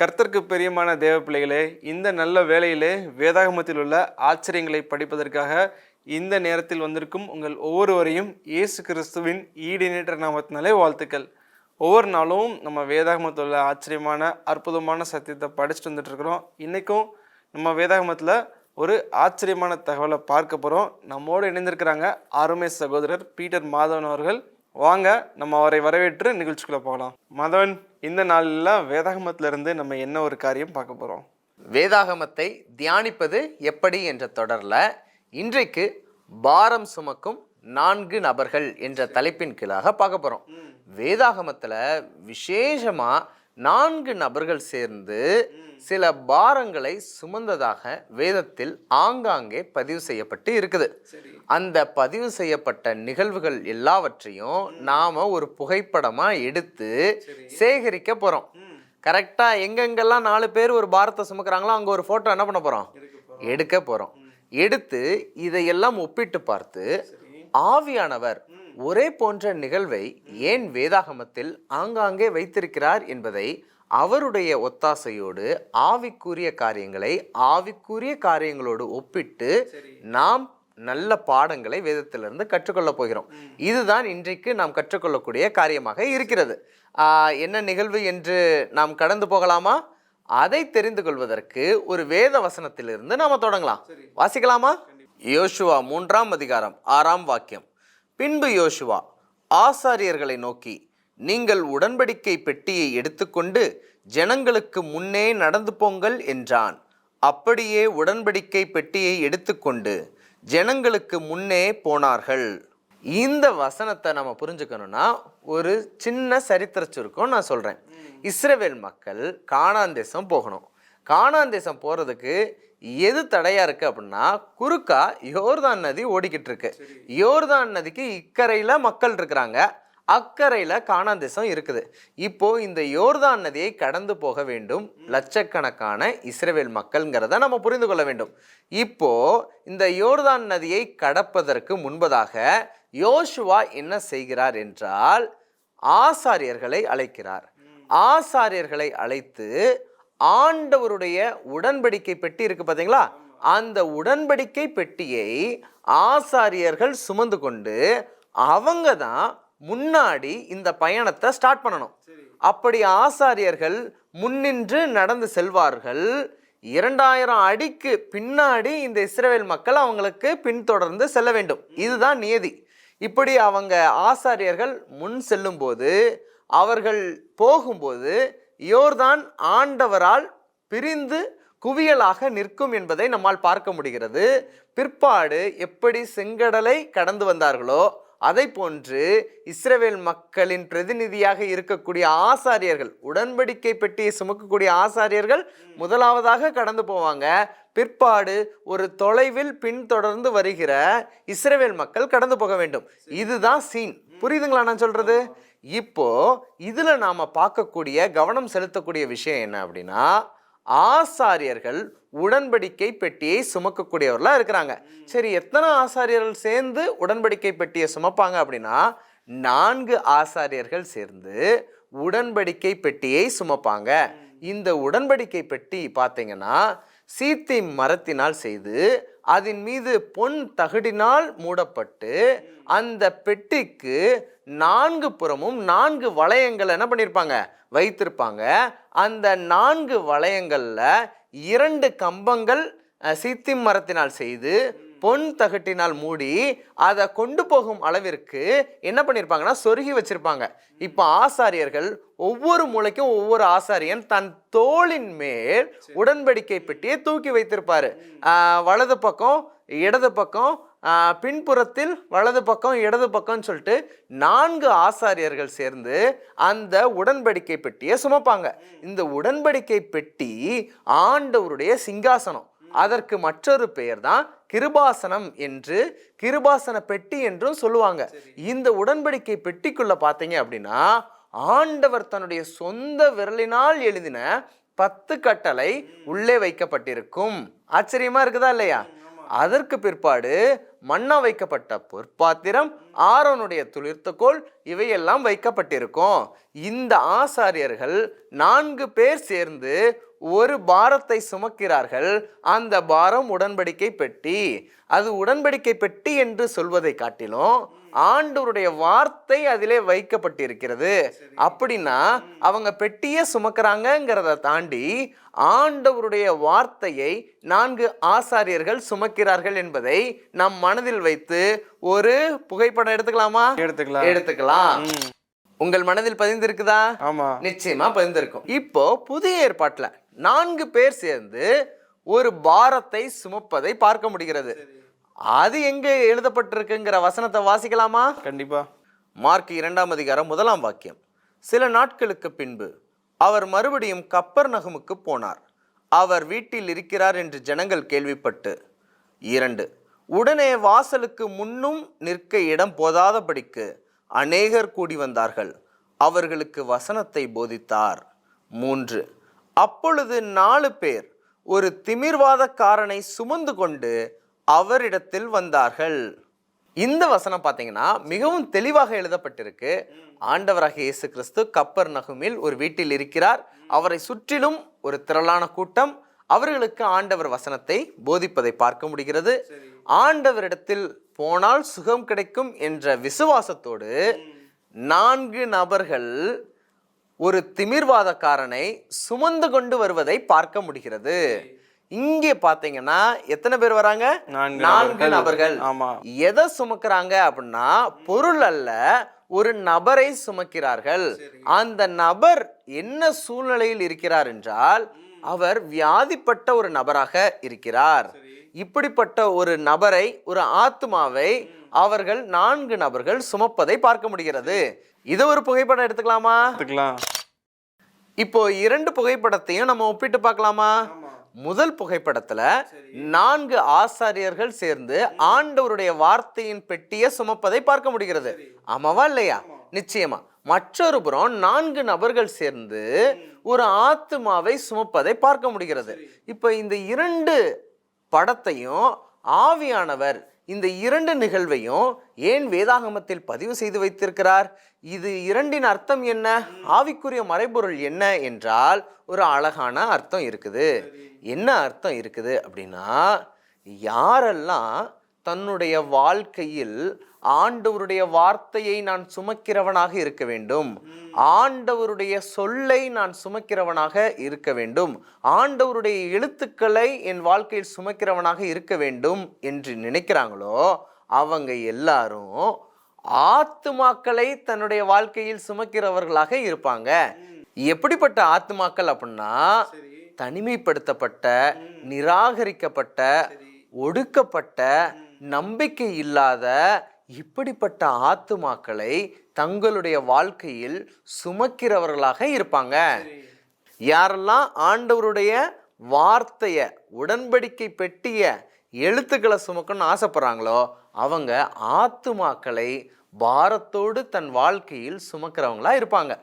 கர்த்தருக்கு பெரியமான தேவ பிள்ளைகளே இந்த நல்ல வேளையிலே வேதாகமத்தில் உள்ள ஆச்சரியங்களை படிப்பதற்காக இந்த நேரத்தில் வந்திருக்கும் உங்கள் ஒவ்வொருவரையும் இயேசு கிறிஸ்துவின் ஈடினேற்ற நாமத்தினாலே வாழ்த்துக்கள். ஒவ்வொரு நாளும் நம்ம வேதாகமத்தில் உள்ள ஆச்சரியமான அற்புதமான சத்தியத்தை படிச்சுட்டு வந்துட்டுருக்குறோம் இன்றைக்கும் நம்ம வேதாகமத்தில் ஒரு ஆச்சரியமான தகவலை பார்க்க போகிறோம் நம்மோடு இணைந்திருக்கிறாங்க அருமை சகோதரர் பீட்டர் மாதவன் அவர்கள். வாங்க நம்ம அவரை வரவேற்று நிகழ்ச்சிக்குள்ளே போகலாம். மாதவன். இந்த நாளில் வேதாகமத்துல இருந்து நம்ம என்ன ஒரு காரியம் பார்க்க போகிறோம் வேதாகமத்தை தியானிப்பது எப்படி என்ற தொடரில் இன்றைக்கு பாரம் சுமக்கும் நான்கு நபர்கள் என்ற தலைப்பின் கீழாக பார்க்க போகிறோம் வேதாகமத்தில் விசேஷமாக நான்கு நபர்கள் சேர்ந்து சில பாரங்களை சுமந்ததாக வேதத்தில் ஆங்காங்கே பதிவு செய்யப்பட்டு இருக்குது. அந்த பதிவு செய்யப்பட்ட நிகழ்வுகள் எல்லாவற்றையும் நாம ஒரு புகைப்படமா எடுத்து சேகரிக்க போறோம். கரெக்டா எங்கெங்கெல்லாம் நாலு பேர் ஒரு பாரத்தை சுமக்குறாங்களோ அங்க ஒரு போட்டோ என்ன பண்ண போறோம்? எடுக்க போறோம். எடுத்து இதையெல்லாம் ஒப்பிட்டு பார்த்து ஆவியானவர் ஒரே போன்ற நிகழ்வை ஏன் வேதாகமத்தில் ஆங்காங்கே வைத்திருக்கிறார் என்பதை அவருடைய ஒத்தாசையோடு ஆவிக்குரிய காரியங்களை ஆவிக்குரிய காரியங்களோடு ஒப்பிட்டு நாம் நல்ல பாடங்களை வேதத்திலிருந்து கற்றுக்கொள்ள போகிறோம். இதுதான் இன்றைக்கு நாம் கற்றுக்கொள்ளக்கூடிய காரியமாக இருக்கிறது. என்ன நிகழ்வு என்று நாம் கடந்து போகலாமா? அதை தெரிந்து கொள்வதற்கு ஒரு வேத வசனத்திலிருந்து நாம தொடங்கலாம். வாசிக்கலாமா? யோசுவா மூன்றாம் அதிகாரம் ஆறாம் வாக்கியம். பின்பு யோசுவா ஆசாரியர்களை நோக்கி நீங்கள் உடன்படிக்கை பெட்டியை எடுத்துக்கொண்டு ஜனங்களுக்கு முன்னே நடந்து போங்கள் என்றான். அப்படியே உடன்படிக்கை பெட்டியை எடுத்துக்கொண்டு ஜனங்களுக்கு முன்னே போனார்கள். இந்த வசனத்தை நம்ம புரிஞ்சுக்கணும்னா ஒரு சின்ன சரித்திர சுருக்கம் நான் சொல்றேன். இஸ்ரவேல் மக்கள் கானான் தேசம் போகணும். கானான் தேசம் போறதுக்கு எது தடையா இருக்கு அப்படின்னா குறுக்கா யோர்தான் நதி ஓடிக்கிட்டு இருக்கு யோர்தான் நதிக்கு இக்கரையில மக்கள் இருக்கிறாங்க. அக்கறையில கானான் தேசம் இருக்குது. இப்போ இந்த யோர்தான் நதியை கடந்து போக வேண்டும். லட்சக்கணக்கான இஸ்ரவேல் மக்கள்ங்கிறத நம்ம புரிந்து கொள்ள வேண்டும். இப்போ இந்த யோர்தான் நதியை கடப்பதற்கு முன்பதாக யோசுவா என்ன செய்கிறார் என்றால் ஆசாரியர்களை அழைக்கிறார். ஆசாரியர்களை அழைத்து ஆண்டவருடைய உடன்படிக்கை பெட்டி இருக்கு பார்த்தீங்களா அந்த உடன்படிக்கை பெட்டியை ஆசாரியர்கள் சுமந்து கொண்டு அவங்க தான் முன்னாடி இந்த பயணத்தை ஸ்டார்ட் பண்ணணும். அப்படி ஆசாரியர்கள் முன்னின்று நடந்து செல்வார்கள். இரண்டாயிரம் அடிக்கு பின்னாடி இந்த இஸ்ரவேல் மக்கள் அவங்களுக்கு பின்தொடர்ந்து செல்ல வேண்டும். இதுதான் நியதி. இப்படி அவங்க ஆசாரியர்கள் முன் செல்லும்போது அவர்கள் போகும்போது யோர்தான் ஆண்டவரால் பிரிந்து குவியலாக நிற்கும் என்பதை நம்மால் பார்க்க முடிகிறது. பிற்பாடு எப்படி செங்கடலை கடந்து வந்தார்களோ அதை போன்று இஸ்ரேவேல் மக்களின் பிரதிநிதியாக இருக்கக்கூடிய ஆசாரியர்கள் உடன்படிக்கை பெட்டியை சுமக்கக்கூடிய ஆசாரியர்கள் முதலாவதாக கடந்து போவாங்க. பிற்பாடு ஒரு தொலைவில் பின்தொடர்ந்து வருகிற இஸ்ரேவேல் மக்கள் கடந்து போக வேண்டும். இதுதான் சீன். புரியுதுங்களா நான் சொல்றது? இப்போ இதில் நாம் பார்க்கக்கூடிய கவனம் செலுத்தக்கூடிய விஷயம் என்ன அப்படின்னா ஆசாரியர்கள் உடன்படிக்கை பெட்டியை சுமக்கக்கூடியவர்களாக இருக்கிறாங்க. சரி எத்தனை ஆசாரியர்கள் சேர்ந்து உடன்படிக்கை பெட்டியை சுமப்பாங்க அப்படின்னா நான்கு ஆசாரியர்கள் சேர்ந்து உடன்படிக்கை பெட்டியை சுமப்பாங்க. இந்த உடன்படிக்கை பெட்டி பார்த்தீங்கன்னா சீத்தை மரத்தினால் செய்து அதன் மீது பொன் தகடினால் மூடப்பட்டு அந்த பெட்டிக்கு நான்கு புறமும் நான்கு வளையங்கள் என்ன பண்ணியிருப்பாங்க வைத்திருப்பாங்க. அந்த நான்கு வளையங்களில் இரண்டு கம்பங்கள் சீத்தி மரத்தினால் செய்து பொன் தகட்டினால் மூடி அதை கொண்டு போகும் அளவிற்கு என்ன பண்ணியிருப்பாங்கன்னா சொருகி வச்சிருப்பாங்க. இப்போ ஆசாரியர்கள் ஒவ்வொரு மூளைக்கும் ஒவ்வொரு ஆசாரியன் தன் தோளின் மேல் உடன்படிக்கை பெட்டியை தூக்கி வைத்திருப்பாரு. வலது பக்கம் இடது பக்கம் பின்புறத்தில் வலது பக்கம் இடது பக்கம்னு சொல்லிட்டு நான்கு ஆசாரியர்கள் சேர்ந்து அந்த உடன்படிக்கை பெட்டியை சுமப்பாங்க. இந்த உடன்படிக்கை பெட்டி ஆண்டவருடைய சிங்காசனம். அதற்கு மற்றொரு பெயர் தான் கிருபாசனம் என்று கிருபாசன பெட்டி என்றும் சொல்லுவாங்க. இந்த உடன்படிக்கை பெட்டிக்குள்ள பார்த்தீங்க அப்படின்னா ஆண்டவர் தன்னுடைய சொந்த விரலினால் எழுதின பத்து கட்டளை உள்ளே வைக்கப்பட்டிருக்கும். ஆச்சரியமா இருக்குதா இல்லையா? அதற்கு பிற்பாடு மண்ணா வைக்கப்பட்ட பொற்பாத்திரம் ஆரோனுடைய துளிர்த்தக்கோல் இவையெல்லாம் வைக்கப்பட்டிருக்கும். இந்த ஆசாரியர்கள் நான்கு பேர் சேர்ந்து ஒரு பாரத்தை சுமக்கிறார்கள். அந்த பாரம் உடன்படிக்கை பெட்டி. அது உடன்படிக்கை பெட்டி என்று சொல்வதை காட்டிலும் ஆண்டவருடைய வார்த்தை அதிலே வைக்கப்பட்டிருக்கிறது. அப்படின்னா அவங்க பெட்டியே சுமக்கிறாங்கங்கிறத தாண்டி ஆண்டவருடைய வார்த்தையை நான்கு ஆசாரியர்கள் சுமக்கிறார்கள் என்பதை நம் மனதில் வைத்து ஒரு புகைப்படம் எடுத்துக்கலாமா? எடுத்துக்கலாம். எடுத்துக்கலாம். உங்கள் மனதில் பதிந்திருக்குதா? ஆமா. நிச்சயமா பதிந்திருக்கும். இப்போ புதிய ஏற்பாட்டுல நான்கு பேர் சேர்ந்து ஒரு பாரத்தை சுமப்பதை பார்க்க முடிகிறது. அது எங்க எழுதப்பட்டிருக்குங்கிற வசனத்தை வாசிக்கலாமா? கண்டிப்பா. மார்க் இரண்டாம் அதிகாரம் முதலாம் வாக்கியம். சில நாட்களுக்கு பின்பு அவர் மறுபடியும் கப்பர் நகமுக்கு போனார். அவர் வீட்டில் இருக்கிறார் என்று ஜனங்கள் கேள்விப்பட்டு இரண்டு உடனே வாசலுக்கு முன்னும் நிற்க இடம் போதாதபடிக்கு அநேகர் கூடி வந்தார்கள். அவர்களுக்கு வசனத்தை போதித்தார். மூன்று. அப்பொழுது நாலு பேர் ஒரு திமிர்வாதக்காரனை சுமந்து கொண்டு அவரிடத்தில் வந்தார்கள். இந்த வசனம் பார்த்தீங்கன்னா மிகவும் தெளிவாக எழுதப்பட்டிருக்கு. ஆண்டவராக இயேசு கிறிஸ்து கப்பர் நகுமில் ஒரு வீட்டில் இருக்கிறார். அவரை சுற்றிலும் ஒரு திரளான கூட்டம். அவர்களுக்கு ஆண்டவர் வசனத்தை போதிப்பதை பார்க்க முடிகிறது. ஆண்டவரிடத்தில் போனால் சுகம் கிடைக்கும் என்ற விசுவாசத்தோடு நான்கு நபர்கள் ஒரு திமிர்வாதக்காரனை சுமந்து கொண்டு வருவதை பார்க்க முடிகிறது. இங்கே பாத்தீங்கன்னா எத்தனை பேர் வராங்க? நான்கு. நபர்கள். ஆமா. எதை சுமக்கிறாங்க அப்படின்னா பொருள் அல்ல ஒரு நபரை சுமக்கிறார்கள். அந்த நபர் என்ன சூழ்நிலையில் இருக்கிறார் என்றால் அவர் வியாதிப்பட்ட ஒரு நபராக இருக்கிறார். இப்படிப்பட்ட ஒரு நபரை ஒரு ஆத்மாவை அவர்கள் நான்கு நபர்கள் சுமப்பதை பார்க்க முடிகிறது. இது ஒரு புகைப்படம் எடுத்துக்கலாமா? எடுத்துக்கலாம். இப்போ இரண்டு புகைப்படத்தையும் நம்ம ஒப்பிட்டு பார்க்கலாமா? முதல் புகைப்படத்துல நான்கு ஆசாரியர்கள் சேர்ந்து ஆண்டவருடைய வார்த்தையின் பெட்டியை சுமப்பதை பார்க்க முடிகிறது. ஆமாவா இல்லையா? நிச்சயமா. மற்றொரு புறம் நான்கு நபர்கள் சேர்ந்து ஒரு ஆத்துமாவை சுமப்பதை பார்க்க முடிகிறது. இப்போ இந்த இரண்டு படத்தையும் ஆவியானவர் இந்த இரண்டு நிகழ்வையும் ஏன் வேதாகமத்தில் பதிவு செய்து வைத்திருக்கிறார்? இது இரண்டின் அர்த்தம் என்ன? ஆவிக்குரிய மறைபொருள் என்ன என்றால் ஒரு அழகான அர்த்தம் இருக்குது. என்ன அர்த்தம் இருக்குது அப்படின்னா யாரெல்லாம் தன்னுடைய வாழ்க்கையில் ஆண்டவருடைய வார்த்தையை நான் சுமக்கிறவனாக இருக்க வேண்டும். ஆண்டவருடைய சொல்லை நான் சுமக்கிறவனாக இருக்க வேண்டும். ஆண்டவருடைய எழுத்துக்களை என் வாழ்க்கையில் சுமக்கிறவனாக இருக்க வேண்டும் என்று நினைக்கிறாங்களோ அவங்க எல்லாரும் ஆத்துமாக்களை தன்னுடைய வாழ்க்கையில் சுமக்கிறவர்களாக இருப்பாங்க. எப்படிப்பட்ட ஆத்துமாக்கள் அப்படின்னா தனிமைப்படுத்தப்பட்ட நிராகரிக்கப்பட்ட ஒடுக்கப்பட்ட நம்பிக்கை இல்லாத இப்படிப்பட்ட ஆத்துமாக்களை தங்களுடைய வாழ்க்கையில் சுமக்கிறவர்களாக இருப்பாங்க. யாரெல்லாம் ஆண்டவருடைய வார்த்தைய உடன்படிக்கை பெட்டிய எழுத்துக்களை சுமக்கணும்னு ஆசைப்படுறாங்களோ அவங்க ஆத்துமாக்களை பாரத்தோடு தன் வாழ்க்கையில் சுமக்கிறவங்களா இருப்பாங்க.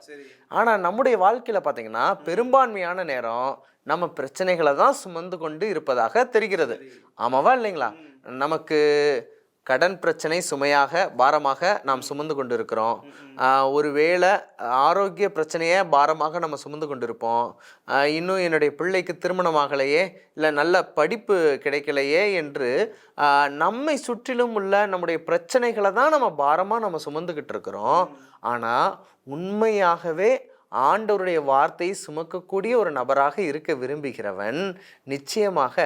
ஆனா நம்முடைய வாழ்க்கையில பாத்தீங்கன்னா பெரும்பான்மையான நேரம் நம்ம பிரச்சனைகளை தான் சுமந்து கொண்டு இருப்பதாக தெரிகிறது. ஆமாவா இல்லைங்களா? நமக்கு கடன் பிரச்சனை சுமையாக பாரமாக நாம் சுமந்து கொண்டு இருக்கிறோம் ஒருவேளை ஆரோக்கிய பிரச்சனையை பாரமாக நம்ம சுமந்து கொண்டு இருப்போம் இன்னும் என்னுடைய பிள்ளைக்கு திருமணமாகலையே இல்லை நல்ல படிப்பு கிடைக்கலையே என்று நம்மை சுற்றிலும் உள்ள நம்முடைய பிரச்சனைகளை தான் நம்ம பாரமாக நம்ம சுமந்துக்கிட்டு இருக்கிறோம். ஆனால் உண்மையாகவே ஆண்டவருடைய வார்த்தையை சுமக்கக்கூடிய ஒரு நபராக இருக்க விரும்புகிறவன் நிச்சயமாக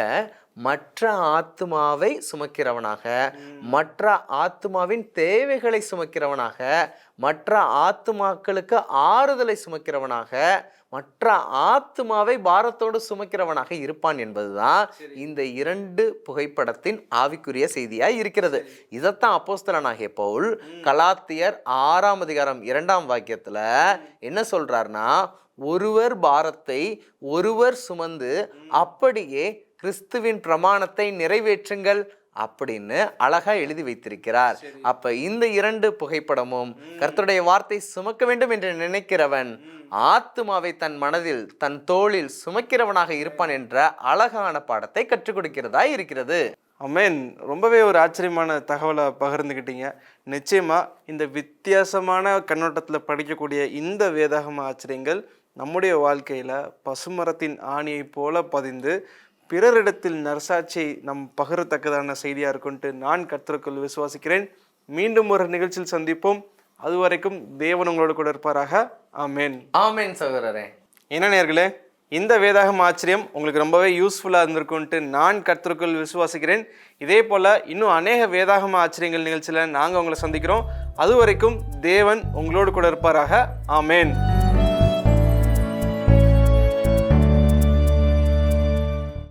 மற்ற ஆத்துமாவை சுமக்கிறவனாக மற்ற ஆத்துமாவின் தேவைகளை சுமக்கிறவனாக மற்ற ஆத்துமாக்களுக்கு ஆறுதலை சுமக்கிறவனாக மற்ற ஆத்துமாவை பாரத்தோடு சுமக்கிறவனாக இருப்பான் என்பதுதான் இந்த இரண்டு புகைப்படத்தின் ஆவிக்குரிய செய்தியாய் இருக்கிறது. இதைத்தான் அப்போஸ்தலனாகிய பவுல் கலாத்தியர் ஆறாம் அதிகாரம் இரண்டாம் வாக்கியத்துல என்ன சொல்றாருன்னா ஒருவர் பாரத்தை ஒருவர் சுமந்து அப்படியே கிறிஸ்துவின் பிரமாணத்தை நிறைவேற்றுங்கள் அப்படின்னு அழகா எழுதி வைத்திருக்கிறார். அப்ப இந்த இரண்டு புகைப்படமும் கர்த்தருடைய வார்த்தை சுமக்க வேண்டும் என்று நினைக்கிறவன் ஆத்துமாவை தன் மனதில் தன் தோளில் சுமக்கிறவனாக இருப்பான் என்ற அழகான பாடத்தை கற்றுக் கொடுக்கிறதா இருக்கிறது. அமேன் ரொம்பவே ஒரு ஆச்சரியமான தகவலை பகிர்ந்துக்கிட்டீங்க. நிச்சயமாக இந்த வித்தியாசமான கண்ணோட்டத்தில் படிக்கக்கூடிய இந்த வேதாகம ஆச்சரியங்கள் நம்முடைய வாழ்க்கையில் பசுமரத்தின் ஆணியைப் போல பதிந்து பிறரிடத்தில் நரசாட்சியை நம் பகிரத்தக்கதான செய்தியாக இருக்குன்ட்டு நான் கர்த்தருக்குள் விசுவாசிக்கிறேன். மீண்டும் ஒரு நிகழ்ச்சியில் சந்திப்போம். அதுவரைக்கும் தேவன் உங்களோட கூட இருப்பாராக. ஆமேன். ஆமேன் சகோதரரே. என்ன நேர்களே இந்த வேதாகம் ஆச்சரியம் உங்களுக்கு ரொம்பவே யூஸ்ஃபுல்லாக இருந்திருக்கும்ட்டு நான் கர்த்தருக்குள் விசுவாசிக்கிறேன். இதே போல் இன்னும் அநேக வேதாகம ஆச்சரியங்கள் நிகழ்ச்சியில் நாங்கள் உங்களை சந்திக்கிறோம். அது வரைக்கும் தேவன் உங்களோடு கூட இருப்பாராக. ஆமேன்.